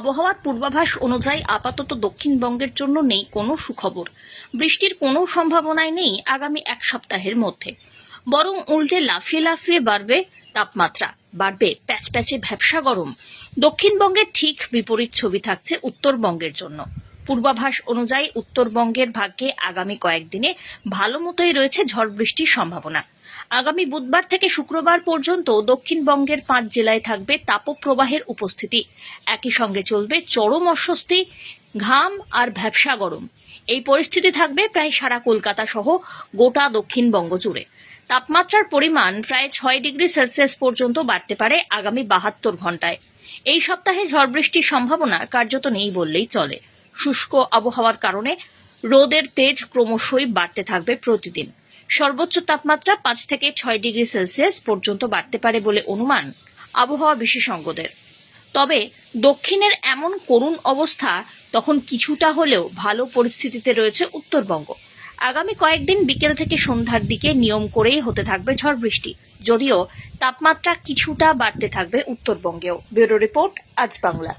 আবহাওয়ার পূর্বাভাস অনুযায়ী আপাতত দক্ষিণবঙ্গের জন্য নেই কোনো সুখবর। বৃষ্টির কোনো সম্ভাবনাই নেই আগামী এক সপ্তাহের মধ্যে। বরং উল্টে লাফিয়ে লাফিয়ে বাড়বে তাপমাত্রা। বাড়বে প্যাচ প্যাচে ভ্যাবসা গরম। দক্ষিণবঙ্গের ঠিক বিপরীত ছবি থাকছে উত্তরবঙ্গের জন্য। পূর্বাভাস অনুযায়ী উত্তরবঙ্গের ভাগ্যে আগামী কয়েকদিনে ভালো মতোই রয়েছে ঝড় বৃষ্টির সম্ভাবনা। আগামী বুধবার থেকে শুক্রবার পর্যন্ত দক্ষিণবঙ্গের পাঁচ জেলায় থাকবে তাপপ্রবাহের উপস্থিতি। একই সঙ্গে চলবে চরম অস্বস্তি, ঘাম আর ভ্যাবসা গরম। এই পরিস্থিতি থাকবে প্রায় সারা কলকাতা সহ গোটা দক্ষিণবঙ্গ জুড়ে। তাপমাত্রার পরিমাণ প্রায় ছয় ডিগ্রি সেলসিয়াস পর্যন্ত বাড়তে পারে আগামী বাহাত্তর ঘন্টায় এই সপ্তাহে ঝড় বৃষ্টির সম্ভাবনা কার্যত নেই বললেই চলে। শুষ্ক আবহাওয়ার কারণে রোদের তেজ ক্রমশই বাড়তে থাকবে প্রতিদিন। সর্বোচ্চ তাপমাত্রা পাঁচ থেকে ছয় ডিগ্রি সেলসিয়াস পর্যন্ত বাড়তে পারে বলে অনুমান আবহাওয়া বিশেষজ্ঞদের। তবে দক্ষিণের এমন করুণ অবস্থা তখন কিছুটা হলেও ভালো পরিস্থিতিতে রয়েছে উত্তরবঙ্গ। আগামী কয়েকদিন বিকেল থেকে সন্ধ্যার দিকে নিয়ম করেই হতে থাকবে ঝড় বৃষ্টি। যদিও তাপমাত্রা কিছুটা বাড়তে থাকবে উত্তরবঙ্গেও। ব্যুরো রিপোর্ট আজ বাংলা।